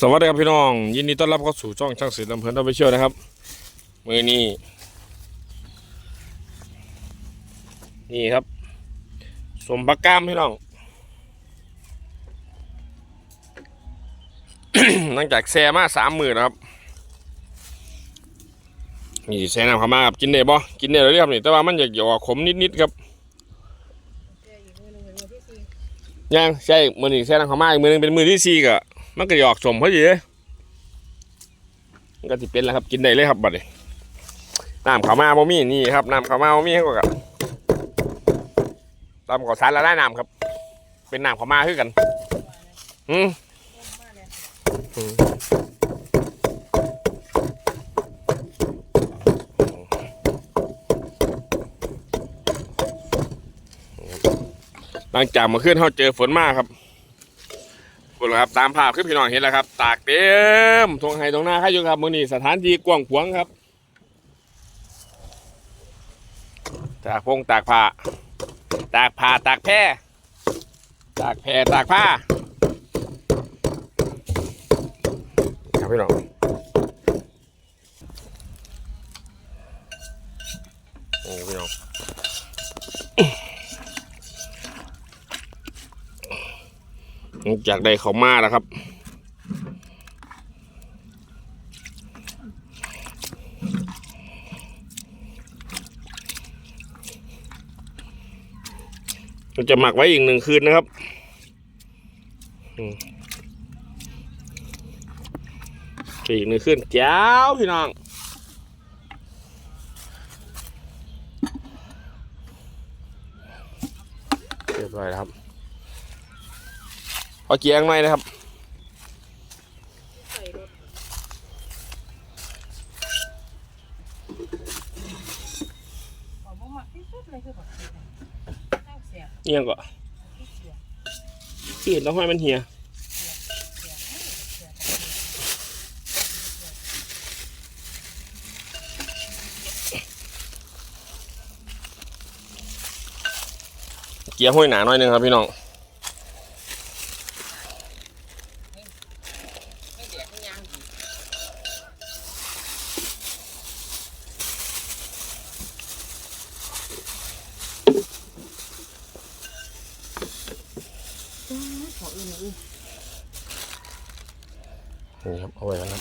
สวัสดีครับพี่น้อง ยินดีต้อนรับเข้าสู่ช่องช่างศิลป์ลำเพลินออฟฟิเชียลนะครับมือนี้นี่ครับ สมประกามพี่น้อง หลังจากแซ่มาสามหมื่นนะครับนี่แซ่น้ำเข้ามาครับกินได้บ่กินได้เลยครับนี่แต่ว่ามันอยากหยอกขมนิดๆครับยังใช่มือนี้แซ่น้ำเข้ามาอีกมือหนึงเป็นมือที่สี่ก็ มันก็หยอกสมเขาอยู่เลยมันก็สิเป็นแล้วครับกินได้เลยครับบัดนี้น้ำข้ามาบ่มีนี่ครับน้ำข้ามาบ่มีให้กับตำก่อสารละลายน้ำครับ เป็นน้ำข้ามาคือกันอืมหลังจากมื่อคืนเขาเจอฝนมากครับ คุณครับตามภาพคือพี่น้องเห็นแล้วครับ ตากเต็มทงไห้ทงหน้าให้อยู่ครับมือนี้สถานที่กว้างขวางครับ ตากพงตากผ้าตากผ้าตากแพร่ตากแพร่ตากผ้าครับพี่น้องโอ้พี่น้อง หลัง จากได้เขามาแล้วครับ เราจะหมักไว้อีกหนึ่งคืนนะครับอีกหนึ่งคืนแจ้วพี่น้องเรียบร้อยแล้วครับ เอาเกียงหน่อยนะครับเอียงเสียเอียงก็ที่เสียที่เห็นแล้วห้อยมันเหียเสียเสียเกียร์ห้อยหนาหน่อยหนึงครับพี่น้อง ไม่เดียกไม่ยัง นี่ครับเอาไว้กันครั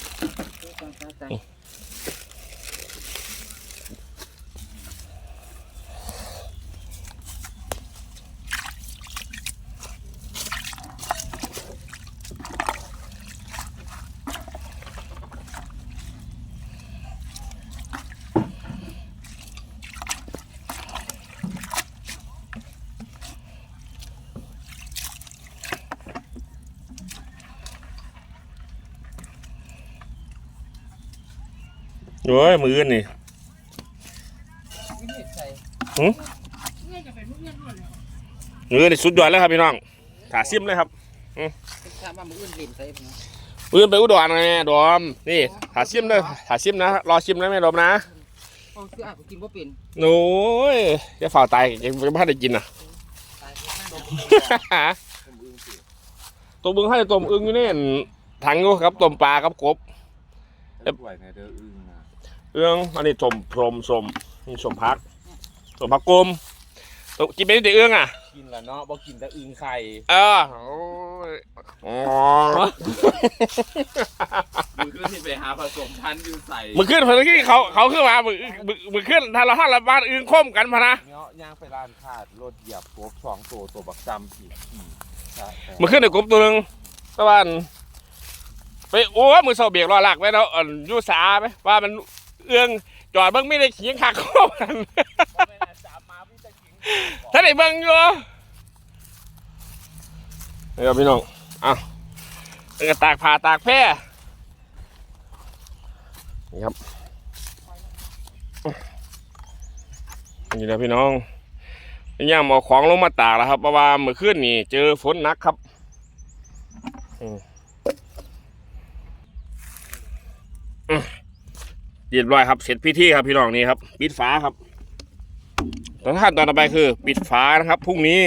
โอ้ยมืออนนี่ไม่ได้ใส่หืมเงี้ยจะเป็นมุกเงี้ยนวดเลยมืออนนี่สุดยอดแล้วครับพี่น้องถาซิมเลยครับถ้ามามืออื่นเล่นใส่ผมมืออนไปอุดรไงดอมนี่ถาซิมเลยถาซิมนะรอชิมนะไม่ดอมนะเอาคืออะกินบ่เป็นโอ้ยจะฝ่าตายยังไม่ทันได้กินอะตายไปนั่งตัวบึงให้ต้มอึ่งอยู่นี่ถังอยู่ครับต้มปลาครับกบเอ็บไหวใน เด้ออึ้งนะเอื้องอันนี้ต้มพรมสมนี่สมพักสมพักกลมตัวกินเป็นแต่เอื้องอะ กินละเนาะบ่กินแต่อึ้งไข่เออโอ้ยอ๋อมือขึ้นที่ไปหาผสมพันธุ์อยู่ใส่มือขึ้นเพื่อนที่เขาเขาขึ้นมามือมือมือขึ้นถ้าเราถ้าเราบ้านอื่นค้มกันพะนะเนาะย่างไปร้านขาดรถเหยียบกบสองตัวตัวบักจำขี่ขี่ใช่มือขึ้นในกบตัวหนึงตะวันไปโอ้ยมือเสาเบียกรอหลักไว้แล้วอ่อนอยูสาไหมว่ามัน เอื้องจอดเบิ้งไม่ได้ขิงขักข้อมันจับมาพี่จะกินถ้าได้เบิ้งอยู่นี่ครับพี่น้องอ้าวเออตากผ่าตากแพร่นี่ครับนี่นะพี่น้องย่างหมอาของลงมาตากแล้วครับเพราะว่าเมื่อคืนนี่เจอฝนหนักครับอืม เรียบร้อยครับเสร็จพิธีครับพี่น้องนี่ครับปิดฝาครับแล้วขั้นตอนต่อไปคือ ปิดฝานะครับพรุ่งนี้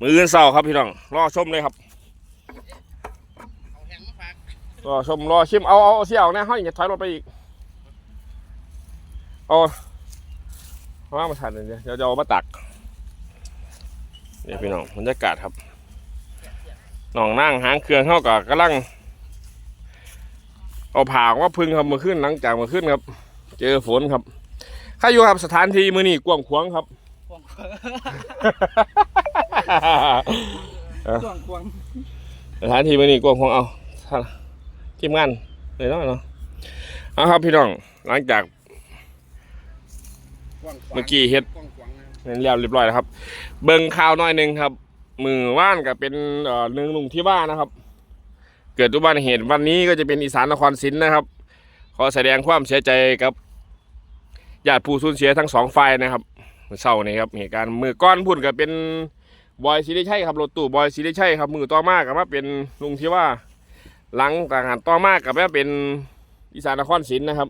มือเสาร์ครับพี่น้องรอชมเลยครับรอชมรอชิมเอาเอาเสี่ยวนะห้อยอย่าถอยรถไปอีกเอาว่ามาทันเดี๋ยวเดี๋ยวจะเอามาตักเนี่ยพี่น้องบรรยากาศครับน้องนั่งหางเครื่องเข้ากับกำลัง เอาผ่าว่าพึ่งครับเมื่อขึ้นหลังจากเมื่อขึ้นครับ เจอฝนครับข้าอยู่ครับสถานที่มือนี่กว้างขวางครับควงควงควงสถานที่มือนี่กว้างขวางเอาท่านทีมงานเลยเนาะเนาะเอาครับพี่น้องหลังจากเมื่อกี้เฮ็ดเรียบเรียบร้อยแล้วครับ เบิ่งข่าวหน้อยหนึ่งครับ มือว่านกับเป็นเอ่อหนึ่งลุงที่บ้านนะครับ เกิดอุบัติเหตุวันนี้ก็จะเป็นอีสานนครศรีนะครับ ขอแสดงความเสียใจกับญาติผู้สูญเสียทั้งสองฝ่ายนะครับเศร้านี่ครับเหตุการณ์มือก้อนพุ่นก็เป็นบอยศิริชัยครับรถตู้บอยศิริชัยครับมือต่อมากกับว่าเป็นลุงที่ว่าหลังต่างหากต่อมากับว่าเป็นอีสานนครศรีนะครับ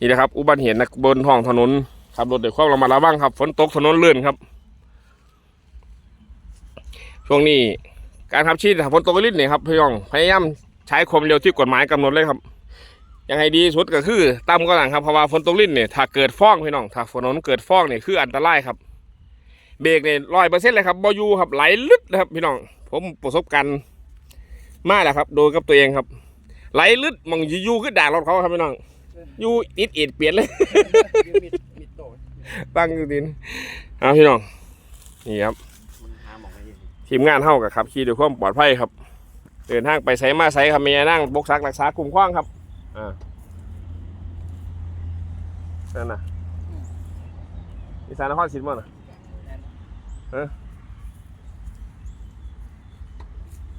นี่นะครับ อุบัติเหตุนะบนท้องถนนขับรถด้วยความระมัดระวังครับ ฝนตกถนนเลื่อนครับ ช่วงนี้ การขับขี่ถ้าฝนตกลิ่นเนี่ยครับพี่น้องพยายามใช้ความเร็วที่กฎหมายกำหนดเลยครับยังไงดีที่สุดก็คือต่ำก็หลังครับเพราะว่าฝนตกลิ่นเนี่ยถ้าเกิดฟ้องพี่น้องถ้าฝนเกิดฟ้องเนี่ยคืออันตรายครับ เบรกเนี่ยร้อยเปอร์เซ็นต์เลยครับบอยูครับไหลลึดนะครับพี่น้องผมประสบการณ์มากแล้วครับ โดยกับตัวเองครับ ไหลลึดมองยูๆขึ้นด่ารถเขาครับพี่น้องอยูอิดอิดเปลี่ยนเลยมิดมิดโตตั้งอยู่ดินเอาพี่น้องนี่ครับ ทีมงานเท่ากับขับขี่ด้วยความปลอดภัยครับ เดินทางไปไซมาไซครับเมียนั่งบกซักรักษากลุ่มขว้างครับอ่านั่นน่ะอีสานนครศรีธรรมราชน่ะเออ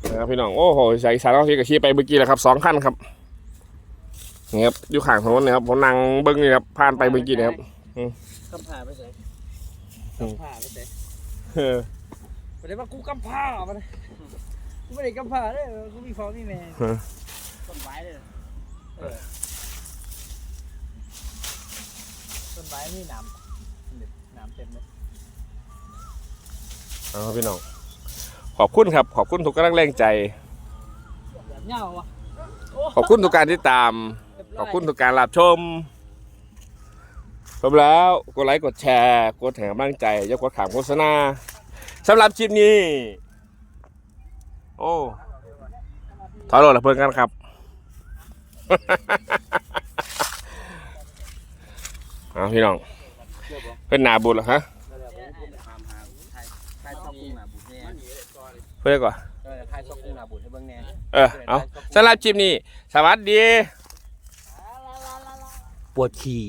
นะครับพี่น้องโอ้โหสายอีสานนครศรีกับขี่ไปเมื่อกี้แหละครับสองขั้นครับนี่ครับอยู่ข้างถนนนะครับผมนั่งเบิ้งนี่ครับผ่านไปเมื่อกี้นะครับกำผ่าไปใส่อืมกำผ่าไปใส่เออ ไม่ได้ว่ากูกำผ่ามาเลยกูไม่ได้กำผ่าเลยกูมีฟอร์มีแม่ฮะต้นไม้เลยเออต้นไม้มีน้ำน้ำเต็มเลยเอาครับพี่น้อง ขอบคุณครับ ขอบคุณทุกกำลังแรงใจ แบบเงาวะขอบคุณทุกการที่ตาม ขอบคุณทุกการรับชมจบแล้ว กดไลค์ กดแชร์ กดแถมกำลังใจอยกกดขามโฆษณา สำหรับคลิปนี้ โอ้ถอยรถละเพื่อนกันครับเอาพี่น้องเป็นหนาบุญเหรอฮะเพื่อนก่อนเออทายซอกกุ้งหนาบุญให้เบิ่งแน่เออเอาสำหรับคลิปนี้ สวัสดี ปวดขี่